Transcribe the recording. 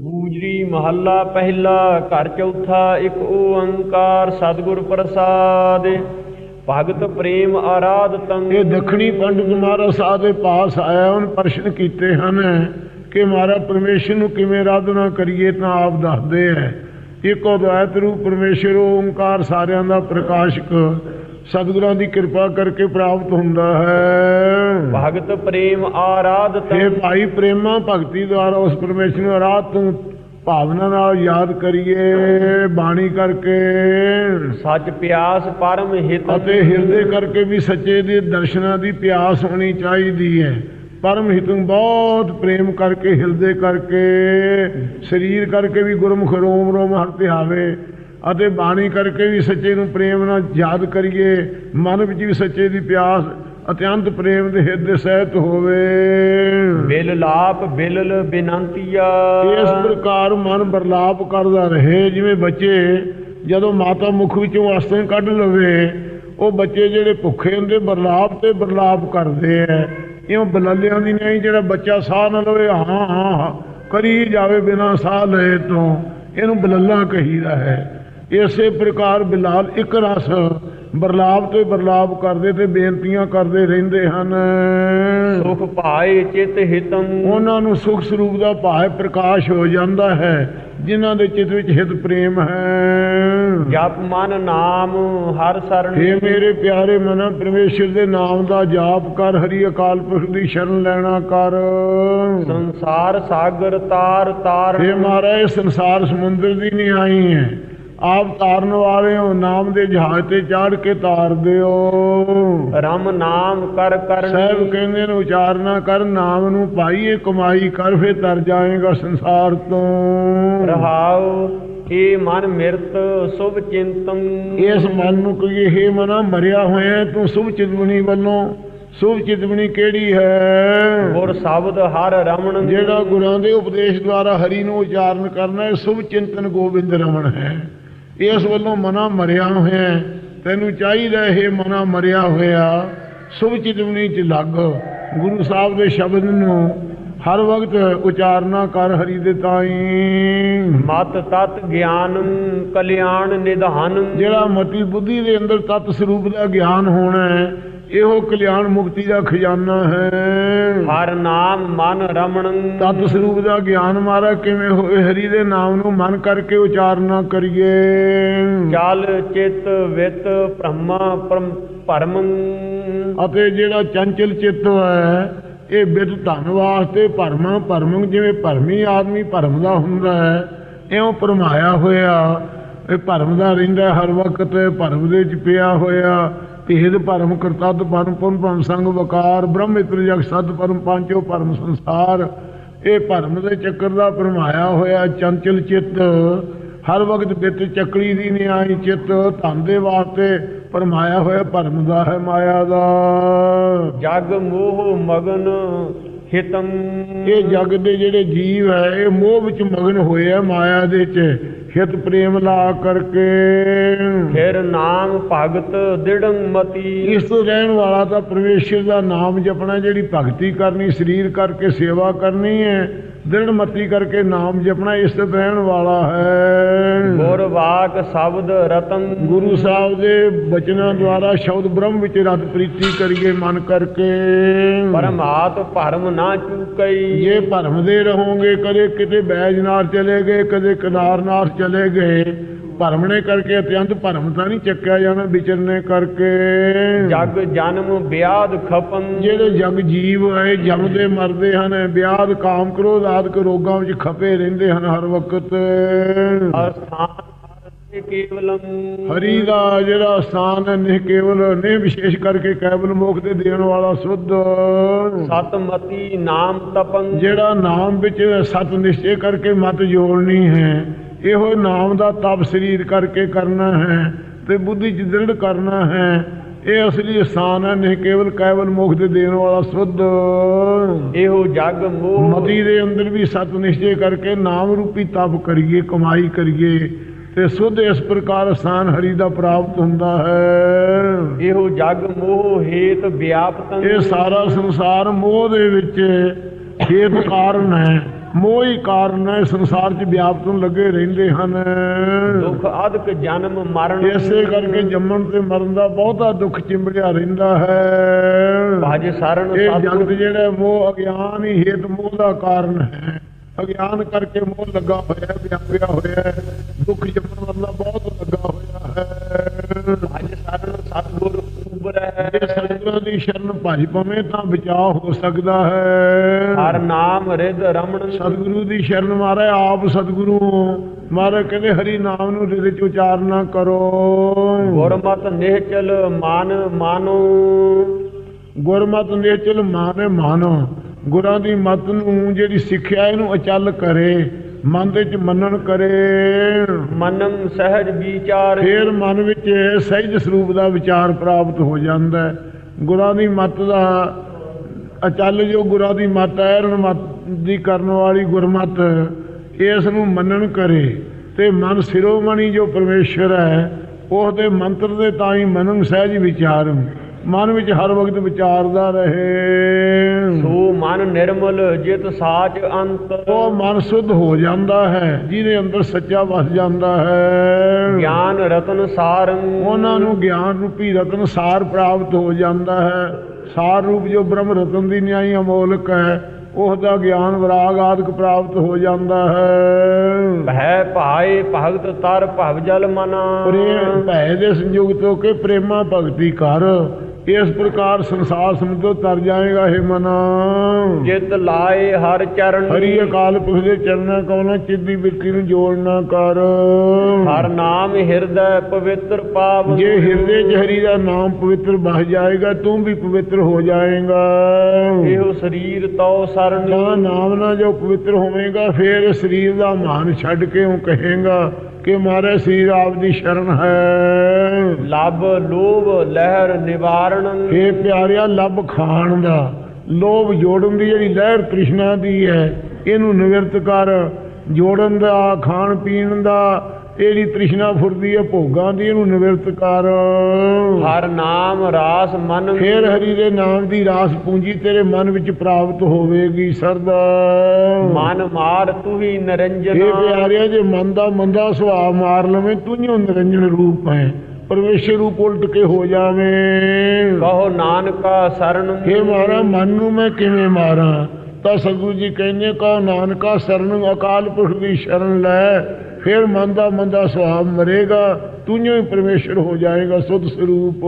ਗੂਜਰੀ ਮਹੱਲਾ ਪਹਿਲਾ, ਘਰ ਚੌਥਾ, ਇੱਕ ਓੰਕਾਰ ਸਤਿਗੁਰ ਪ੍ਰਸਾਦ। ਭਗਤ ਪ੍ਰੇਮ ਆਰਾਧ ਤੰ ਇਹ ਦੱਖਣੀ ਪੰਡਿਤ ਮਹਾਰਾਜ ਸਾਹਿਬ ਦੇ ਪਾਸ ਆਇਆ, ਉਹਨ ਪ੍ਰਸ਼ਨ ਕੀਤੇ ਹਨ ਕਿ ਮਾਰਾ ਪਰਮੇਸ਼ਰ ਨੂੰ ਕਿਵੇਂ ਆਰਾਧਨਾ ਕਰੀਏ ਤਾਂ ਆਪ ਦੱਸਦੇ ਹੈ। ਇੱਕੋ ਅਦਵੈਤ ਰੂਪ ਪਰਮੇਸ਼ਰ, ਓੰਕਾਰ ਸਾਰਿਆਂ ਦਾ ਪ੍ਰਕਾਸ਼ਕ ਸਤਿਗੁਰਾਂ ਦੀ ਕਿਰਪਾ ਕਰਕੇ ਪ੍ਰਾਪਤ ਹੁੰਦਾ ਹੈ। ਭਗਤ ਪ੍ਰੇਮ ਆਰਾਧ ਇਹ ਤੰ ਭਾਈ ਪ੍ਰੇਮਾ ਭਗਤੀ ਦੁਆਰਾ ਉਸ ਪਰਮੇਸ਼ਰ ਨੂੰ ਤੋਂ ਭਾਵਨਾ ਨਾਲ ਯਾਦ ਕਰੀਏ ਬਾਣੀ ਕਰਕੇ। ਸੱਚ ਪਿਆਸ ਪਰਮ ਹਿਤ। ਅਤੇ ਹਿਰਦੇ ਕਰਕੇ ਵੀ ਸੱਚੇ ਦੇ ਦਰਸ਼ਨਾਂ ਦੀ ਪਿਆਸ ਹੋਣੀ ਚਾਹੀਦੀ ਹੈ। ਪਰਮ ਹਿਤੰ ਬਹੁਤ ਪ੍ਰੇਮ ਕਰਕੇ ਹਿਰਦੇ ਕਰਕੇ ਸਰੀਰ ਕਰਕੇ ਵੀ ਗੁਰਮੁਖ ਰੋਮ ਰੋਮ ਹਰ ਧਿਆਵੇ ਅਤੇ ਬਾਣੀ ਕਰਕੇ ਵੀ ਸੱਚੇ ਨੂੰ ਪ੍ਰੇਮ ਨਾਲ ਯਾਦ ਕਰੀਏ ਮਨ ਵਿੱਚ ਵੀ ਸੱਚੇ ਦੀ ਪਿਆਸ ਅਤਿਅੰਤ ਪ੍ਰੇਮ ਦੇ ਹਿਰਦੇ ਸਹਿਤ ਹੋਵੇ। ਬਿਲ ਲਾਪ ਬਿਲਲ ਬਿਨੰਤੀਆ। ਇਸ ਪ੍ਰਕਾਰ ਮਨ ਬਰਲਾਪ ਕਰਦਾ ਰਹੇ ਜਿਵੇਂ ਬੱਚੇ ਜਦੋਂ ਮਾਤਾ ਮੁਖ ਵਿੱਚੋਂ ਅਸਤਨ ਕੱਢ ਲਵੇ ਉਹ ਬੱਚੇ ਜਿਹੜੇ ਭੁੱਖੇ ਹੁੰਦੇ ਬਰਲਾਪ ਤੇ ਬਰਲਾਪ ਕਰਦੇ ਐ। ਇਉਂ ਬਲਲਿਆਂ ਦੀ ਨਹੀਂ ਜਿਹੜਾ ਬੱਚਾ ਸਾਹ ਨਾ ਲਵੇ ਹਾਂ ਹਾਂ ਹਾਂ ਕਰੀ ਜਾਵੇ ਬਿਨਾਂ ਸਾਹ ਲਏ ਤੋਂ ਇਹਨੂੰ ਬਲੱਲਾ ਕਹੀਦਾ ਹੈ। ਇਸੇ ਪ੍ਰਕਾਰ ਬਿਲਾਲ ਇੱਕ ਰਸ ਬਰਲਾਪ ਤੇ ਬਰਲਾਪ ਕਰਦੇ ਤੇ ਬੇਨਤੀਆਂ ਕਰਦੇ ਰਹਿੰਦੇ ਹਨ। ਸੁਖ ਭਾਏ ਚਿਤ ਹਿਤੰ। ਉਹਨਾਂ ਨੂੰ ਸੁਖ ਸਰੂਪ ਦਾ ਭਾਵ ਪ੍ਰਕਾਸ਼ ਹੋ ਜਾਂਦਾ ਹੈ ਜਿਨ੍ਹਾਂ ਦੇ ਚਿੱਤ ਵਿੱਚ ਹਿਤ ਪ੍ਰੇਮ ਹੈ। ਜਪ ਮਨ ਨਾਮ ਹਰ ਸਰਣ हे ਮੇਰੇ ਪਿਆਰੇ ਮਨ ਪਰਮੇਸ਼ਰ ਦੇ ਨਾਮ ਦਾ ਜਾਪ ਕਰ ਹਰੀ ਅਕਾਲ ਪੁਰਖ ਦੀ ਸ਼ਰਨ ਲੈਣਾ ਕਰ। ਸੰਸਾਰ ਸਾਗਰ ਤਾਰ ਤਾਰ हे ਮਹਾਰਾਜ ਸੰਸਾਰ ਸਮੁੰਦਰ ਦੀ ਨਹੀਂ ਆਈ ਹੈ। ਆਪ ਤਾਰਨ ਵਾਲੇ ਹੋ ਨਾਮ ਦੇ ਜਹਾਜ਼ ਤੇ ਚਾੜ ਕੇ ਤਾਰ ਦਿਓ। ਰਮ ਨਾਮ ਕਰ ਕਰਨ ਸਾਹਿਬ ਕਹਿੰਦੇ ਨੇ ਉਚਾਰਨਾ ਕਰ ਨਾਮ ਨੂੰ ਪਾਈਏ ਕਮਾਈ ਕਰ ਫੇ ਤਰ ਜਾਏਗਾ ਸੰਸਾਰ ਤੋਂ। ਰਹਾਉ ਏ ਮਨ ਮਿਰਤ ਸੁਭ ਚਿੰਤਨ। ਇਸ ਮਨ ਨੂੰ ਕਹੀਏ हे ਮਨਾ ਮਰਿਆ ਹੋਇਆ ਤੂੰ ਸੁਭ ਚਿਤਵਣੀ ਵੱਲੋਂ। ਸੁਭ ਚਿਤਵਣੀ ਕਿਹੜੀ ਹੈ? ਗੁਰ ਸ਼ਬਦ ਹਰ ਰਮਣ ਜਿਹੜਾ ਗੁਰਾਂ ਦੇ ਉਪਦੇਸ਼ ਦੁਆਰਾ ਹਰੀ ਨੂੰ ਉਚਾਰਨ ਕਰਨਾ ਹੈ ਸੁਭ ਚਿੰਤਨ ਗੋਬਿੰਦ ਰਮਣ ਹੈ। ਇਸ ਵੱਲੋਂ ਮਨਾ ਮਰਿਆ ਹੋਇਆ। ਤੈਨੂੰ ਚਾਹੀਦਾ ਇਹ ਮਨਾ ਮਰਿਆ ਹੋਇਆ। ਸੁਭ ਚਿਤਵਣੀ ਚ ਲੱਗ। ਗੁਰੂ ਸਾਹਿਬ ਦੇ ਸ਼ਬਦ ਨੂੰ ਹਰ ਵਕਤ ਉਚਾਰਨਾ ਕਰ ਹਰੀ ਦੇ ਤਾਈ। ਮਤ ਤਤ ਗਿਆਨ ਕਲਿਆਣ ਨਿਧਾਨ। ਜਿਹੜਾ ਮਤੀ ਬੁੱਧੀ ਦੇ ਅੰਦਰ ਤਤ ਸਰੂਪ ਦਾ ਗਿਆਨ ਹੋਣਾ ਹੈ ਇਹੋ ਕਲਿਆਣ ਮੁਕਤੀ ਦਾ ਖਜ਼ਾਨਾ ਹੈ। ਹਰ ਨਾਮ ਮਨ ਰਮਣ। ਤਤ ਸਰੂਪ ਦਾ ਗਿਆਨ ਮਾਰਾ ਕਿਵੇਂ ਹੋਏ ਹਰੀ ਦੇ ਨਾਮ ਨੂੰ ਮਨ ਕਰਕੇ ਉਚਾਰਨਾ ਕਰੀਏ। ਚਲ ਚਿਤ ਵਿਤ ਬ੍ਰਹਮਾ ਪਰਮ ਅਤੇ ਜਿਹੜਾ ਚੰਚਲ ਚਿੱਤ ਹੈ ਇਹ ਬਿਦ ਧਨ ਵਾਸਤੇ ਭਰਮਾਂ ਭਰਮ ਜਿਵੇਂ ਭਰਮੀ ਆਦਮੀ ਭਰਮ ਦਾ ਹੁੰਦਾ ਹੈ ਇਉਂ ਭਰਮਾਇਆ ਹੋਇਆ। ਇਹ ਭਰਮ ਦਾ ਰਹਿੰਦਾ ਹਰ ਵਕਤ ਭਰਮ ਦੇ ਚ ਪਿਆ ਹੋਇਆ। ਤੇਦ ਭਰਮ ਕਰਤਦ ਪਰਮ ਪੁਨ ਭਮ ਸੰਗ ਵਕਾਰ ਬ੍ਰਹਮ ਮਿਤਰ ਜਗ ਸਤ ਪਰਮ ਪਾਂਚੋ ਭਰਮ ਸੰਸਾਰ। ਇਹ ਭਰਮ ਦੇ ਚੱਕਰ ਦਾ ਭਰਮਾਇਆ ਹੋਇਆ ਚੰਚਲ ਚਿੱਤ। ਹਰ ਵਕਤ ਬਿੱਤ ਚੱਕਰੀ ਦੀ ਨਿਆਈ ਚਿੱਤ। ਧਨ ਦੇ ਵਾਸਤੇ ਪਰਮਾਇਆ ਹੋਇਆ ਭਰਮ ਦਾ ਹੈ ਮਾਇਆ ਦਾ। ਜਗ ਮੋਹ ਮਗਨ ਹਿਤੰ। ਇਹ ਜਗ ਦੇ ਜਿਹੜੇ ਜੀਵ ਹੈ ਇਹ ਮੋਹ ਵਿੱਚ ਮਗਨ ਹੋਏ ਆ ਮਾਇਆ ਦੇ ਚ ਹਿਤ ਪ੍ਰੇਮ ਲਾ ਕਰਕੇ। ਫਿਰ ਨਾਮ ਭਗਤ ਦਿੜੰ ਮਤੀ। ਇਸ ਤੋਂ ਰਹਿਣ ਵਾਲਾ ਤਾਂ ਪਰਮੇਸ਼ਰ ਦਾ ਨਾਮ ਜਪਣਾ ਜਿਹੜੀ ਭਗਤੀ ਕਰਨੀ ਸਰੀਰ ਕਰਕੇ ਸੇਵਾ ਕਰਨੀ ਹੈ ਦ੍ਰਿੜ ਮਤੀ ਕਰਕੇ ਨਾਮ ਜਪਣਾ ਇਸ ਤੋਂ ਰਹਿਣ ਵਾਲਾ ਹੈ। ਗੁਰ ਵਾਕ ਸ਼ਬਦ ਰਤਨ। ਗੁਰੂ ਸਾਹਿਬ ਦੇ ਬਚਨਾਂ ਦੁਆਰਾ ਸ਼ਬਦ ਬ੍ਰਹਮ ਵਿੱਚ ਰਤ ਪ੍ਰੀਤੀ ਕਰੀਏ ਮਨ ਕਰਕੇ। ਪਰਮਾਤ ਭਰਮ ਨਾ ਚੁਕਈ। ਜੇ ਭਰਮ ਦੇ ਰਹੋਗੇ ਕਦੇ ਕਿਤੇ ਬੈਜਨਾਰ ਚਲੇ ਗਏ ਕਦੇ ਕਿਨਾਰਨਾਰ ਚਲੇ ਗਏ। ਭਰਮਣੇ ਕਰਕੇ ਅਤਿਅੰਤ ਭਰਮ ਤਾਂ ਨਹੀਂ ਚੱਕਿਆ ਜਾਣਾ ਵਿਚਰਨੇ ਕਰਕੇ। ਜਗ ਜਨਮ ਵਿਆਦ ਖਪਨ। ਜਿਹੜੇ ਜਗ ਜੀਵ ਹੈ ਜੰਮਦੇ ਮਰਦੇ ਹਨ ਵਿਆਦ ਕਾਮ ਕ੍ਰੋਧ ਆਦਿਕ ਰੋਗਾਂ ਵਿੱਚ ਖਪੇ ਰਹਿੰਦੇ ਹਨ ਹਰ ਵਕਤ। ਅਸਥਾਨ ਕੇਵਲੰ ਹਰੀ ਦਾ ਜਿਹੜਾ ਸਥਾਨ ਨਿਹ ਕੇਵਲ ਨੇ ਵਿਸ਼ੇਸ਼ ਕਰਕੇ ਕੇਵਲ ਮੋਖ ਤੇ ਦੇਣ ਵਾਲਾ ਸੁੱਧ। ਸਤਮਤੀ ਨਾਮ ਤਪਨ। ਜਿਹੜਾ ਨਾਮ ਵਿੱਚ ਸਤ ਨਿਸ਼ਚੈ ਕਰਕੇ ਮਤ ਜੋੜਨੀ ਹੈ ਇਹੋ ਨਾਮ ਦਾ ਤਪ ਸਰੀਰ ਕਰਕੇ ਕਰਨਾ ਹੈ ਤੇ ਬੁੱਧੀ ਚ ਦ੍ਰਿੜ ਕਰਨਾ ਹੈ। ਇਹ ਅਸਲੀ ਸਥਾਨ ਹੈ ਨਹੀਂ ਕੇਵਲ ਕੇਵਲ ਮੁਖ ਦੇ ਦੇਣ ਵਾਲਾ ਸੁੱਧ। ਇਹੋ ਜਗ ਮੋਹ। ਮਤੀ ਦੇ ਅੰਦਰ ਵੀ ਸਤ ਨਿਸ਼ਚੈ ਕਰਕੇ ਨਾਮ ਰੂਪੀ ਤਪ ਕਰੀਏ ਕਮਾਈ ਕਰੀਏ ਤੇ ਸੁੱਧ ਇਸ ਪ੍ਰਕਾਰ ਸਥਾਨ ਹਰੀ ਦਾ ਪ੍ਰਾਪਤ ਹੁੰਦਾ ਹੈ। ਇਹੋ ਜਗ ਮੋਹ ਹੇਤ ਵਿਆਪਤੰ। ਇਹ ਸਾਰਾ ਸੰਸਾਰ ਮੋਹ ਦੇ ਵਿੱਚ ਹੇਤ ਕਾਰਨ ਹੈ। ਮੋਹ ਹੀ ਕਾਰਨ ਹੈ ਸੰਸਾਰ 'ਚ ਵਿਆਪਤ ਨੂੰ ਲੱਗੇ ਰਹਿੰਦੇ ਹਨ। ਦੁਖ ਅਦਕ ਜਨਮ ਮਰਨ ਇਸੇ ਕਰਕੇ ਜੰਮਣ ਤੇ ਮਰਨ ਦਾ ਬਹੁਤਾ ਦੁੱਖ ਚਿੰਬੜਿਆ ਰਹਿੰਦਾ ਹੈ। ਭਜ ਸਰਨ ਇਹ ਜਗਤ ਜਿਹੜਾ ਹੈ, ਮੋਹ ਅਗਿਆਨ ਹੀ ਹੇਤ ਮੋਹ ਦਾ ਕਾਰਨ ਹੈ। ਅਗਿਆਨ ਕਰਕੇ ਮੋਹ ਲੱਗਾ ਹੋਇਆ ਹੈ, ਵਿਆਪਿਆ ਹੋਇਆ ਹੈ। ਦੁੱਖ ਜੰਮਣ ਵਾਲਾ ਬਹੁਤ ਲੱਗਾ ਹੋਇਆ ਹੈ। ਭਜ ਸਰਨ ਸਤਿਗੁਰ ਉਬਰੈ। ਜੇ ਸਤਿਗੁਰਾਂ ਦੀ ਸ਼ਰਨ ਭਜ ਪਵੇਂ ਤਾਂ ਬਚਾਅ ਹੋ ਸਕਦਾ ਹੈ। ਹਰ ਨਾਮ ਰਿਦ ਰਮਣ ਸਤਿਗੁਰੂ ਦੀ ਸ਼ਰਨ ਮਾਰੇ ਆਪ ਸਤਿਗੁਰੂ। ਮਾਰੇ ਕਹਿੰਦੇ ਹਰੀ ਨਾਮ ਨੂੰ ਹਿਰਦੇ ਚ ਉਚਾਰਨਾ ਕਰੋ। ਗੁਰਮਤ ਨਿਹਚਲ ਮਨ ਮਾਨੋ। ਗੁਰਮਤਿ ਨਿਚਲ ਮਾਨੇ ਮਾਨੋ। ਗੁਰਾਂ ਦੀ ਮਤ ਨੂੰ ਜਿਹੜੀ ਸਿੱਖਿਆ ਇਹਨੂੰ ਅਚਲ ਕਰੇ ਮਨ ਦੇ ਚ ਮੰਨਣ ਕਰੇ। ਮਨੰ ਸਹਿਜ ਵਿਚਾਰ ਫੇਰ ਮਨ ਵਿੱਚ ਸਹਿਜ ਸਰੂਪ ਦਾ ਵਿਚਾਰ ਪ੍ਰਾਪਤ ਹੋ ਜਾਂਦਾ ਹੈ। ਗੁਰਾਂ ਦੀ ਮੱਤ ਦਾ ਅਚਲ ਜੋ ਗੁਰਾਂ ਦੀ ਮਤ ਹੈ ਰਣ ਮਤ ਦੀ ਕਰਨ ਵਾਲੀ ਗੁਰਮਤ ਇਸ ਨੂੰ ਮੰਨਣ ਕਰੇ ਤੇ ਮਨ ਸਿਰੋਮਣੀ ਜੋ ਪਰਮੇਸ਼ਰ ਹੈ ਉਸ ਦੇ ਮੰਤਰ ਦੇ ਤਾਂ ਹੀ ਮਨਨ ਸਹਿਜ ਵਿਚਾਰ। ਮਨ ਵਿੱਚ ਹਰ ਵਕਤ ਵਿਚਾਰਦਾ ਰਹੇ। ਨਿਰਮਲ ਜਿਤ ਸਾਚ ਅੰਤ। ਉਹ ਮਨ ਸੁਧ ਹੋ ਜਾਂਦਾ ਹੈ ਜਿਹਦੇ ਅੰਦਰ ਸੱਚਾ ਵਸ ਜਾਂਦਾ ਹੈ। ਗਿਆਨ ਰਤਨ ਸਾਰੰ ਉਹਨਾਂ ਨੂੰ ਗਿਆਨ ਰੂਪੀ ਰਤਨ ਸਾਰ ਪ੍ਰਾਪਤ ਹੋ ਜਾਂਦਾ ਹੈ। ਸਾਰ ਰੂਪ ਜੋ ਬ੍ਰਹਮ ਰਤਨ ਦੀ ਨਿਆਈ ਅਮੋਲਕ ਹੈ ਉਸ ਦਾ ਗਿਆਨ ਵਿਰਾਗ ਆਦਿਕ ਪ੍ਰਾਪਤ ਹੋ ਜਾਂਦਾ ਹੈ। ਭੈ ਭਾਏ ਭਗਤ ਤਰ ਭਵ ਜਲ ਮਨਾ। ਪ੍ਰੇਮ ਭੈ ਦੇ ਸੰਯੁਕਤ ਹੋ ਕੇ ਪ੍ਰੇਮਾ ਭਗਤੀ ਕਰ। ਇਸ ਪ੍ਰਕਾਰ ਸੰਸਾਰ ਸਮੁੰਦਰ ਤਰ ਜਾਏਗਾ ਇਹ ਮਨਾ। ਜਿਤ ਲਾਏ ਹਰ ਚਰਨ ਹਰੀ ਅਕਾਲ ਪੁਰਖ ਦੇ ਚਰਨਾਂ ਕੋਲੋਂ ਚਿੱਦੀ ਬਿਰਤੀ ਨੂੰ ਜੋੜਨਾ ਕਰ। ਹਰ ਨਾਮ ਹਿਰਦੈ ਪਵਿੱਤਰ ਪਾਵਨ ਜੇ ਹਿਰਦੇ 'ਚ ਹਰੀ ਦਾ ਨਾਮ ਪਵਿੱਤਰ ਬਸ ਜਾਏਗਾ ਤੂੰ ਵੀ ਪਵਿੱਤਰ ਹੋ ਜਾਏਗਾ। ਇਹੋ ਸਰੀਰ ਤਉ ਸਰਨ। ਨਾਮ ਨਾਲ ਜੋ ਪਵਿੱਤਰ ਹੋਵੇਗਾ ਫਿਰ ਸਰੀਰ ਦਾ ਮਾਨ ਛੱਡ ਕੇ ਉਹ ਕਹੇਗਾ ਕਿ ਮਾਰੇ ਸਰੀਰ ਆਪ ਦੀ ਸ਼ਰਨ ਹੈ। ਲਬ ਲੋਭ ਲਹਿਰ ਨਿਵਾਰਣ। ਇਹ ਪਿਆਰਿਆ ਲੱਭ ਖਾਣ ਦਾ। ਲੋਭ ਜੋੜਨ ਦੀ ਜਿਹੜੀ ਲਹਿਰ ਤ੍ਰਿਸ਼ਨਾ ਦੀ ਹੈ ਇਹਨੂੰ ਨਿਵਰਤ ਕਰ। ਜੋੜਨ ਦਾ ਖਾਣ ਪੀਣ ਦਾ ਇਹਦੀ ਤ੍ਰਿਸ਼ਨਾ ਫੁਰਦੀ ਹੈ ਭੋਗਾਂ ਦੀ ਇਹਨੂੰ ਨਿਵਰਤ ਕਰ। ਹਰ ਨਾਮ ਰਾਸ ਮਨ ਫੇਰ ਹਰੀ ਦੇ ਨਾਮ ਦੀ ਰਾਸ ਪੂੰਜੀ ਤੇਰੇ ਮਨ ਵਿੱਚ ਪ੍ਰਾਪਤ ਹੋਵੇਗੀ ਸਰਦਾ। ਮਨ ਮਾਰ ਤੂੰ ਹੀ ਨਿਰੰਜਨ। ਇਹ ਪਿਆਰਿਆ ਜੇ ਮਨ ਦਾ ਮੰਦਾ ਸੁਭਾਅ ਮਾਰ ਲਵੇਂ ਤੂੰ ਹੀ ਨਿਰੰਜਨ ਰੂਪ ਹੈ। ਪਰਮੇਸ਼ਰ ਰੂਪ ਉਲਟ ਕੇ ਹੋ ਜਾਵੇਂ। ਕਹੋ ਨਾਨਕਾ ਸਰਨ। ਇਹ ਮਾਰਾ ਮਨ ਨੂੰ ਮੈਂ ਕਿਵੇਂ ਮਾਰਾਂ? ਤਾਂ ਸਤਿਗੁਰੂ ਜੀ ਕਹਿੰਦੇ ਕਹੋ ਨਾਨਕਾ ਸਰਨ ਅਕਾਲ ਪੁਰਖ ਦੀ ਸ਼ਰਨ ਲੈ। ਫਿਰ ਮਨ ਦਾ ਮੰਦਾ ਸੁਭਾਅ ਮਰੇਗਾ ਤੂੰ ਹੀ ਪਰਮੇਸ਼ਰ ਹੋ ਜਾਏਗਾ ਸੁਧ ਸਰੂਪ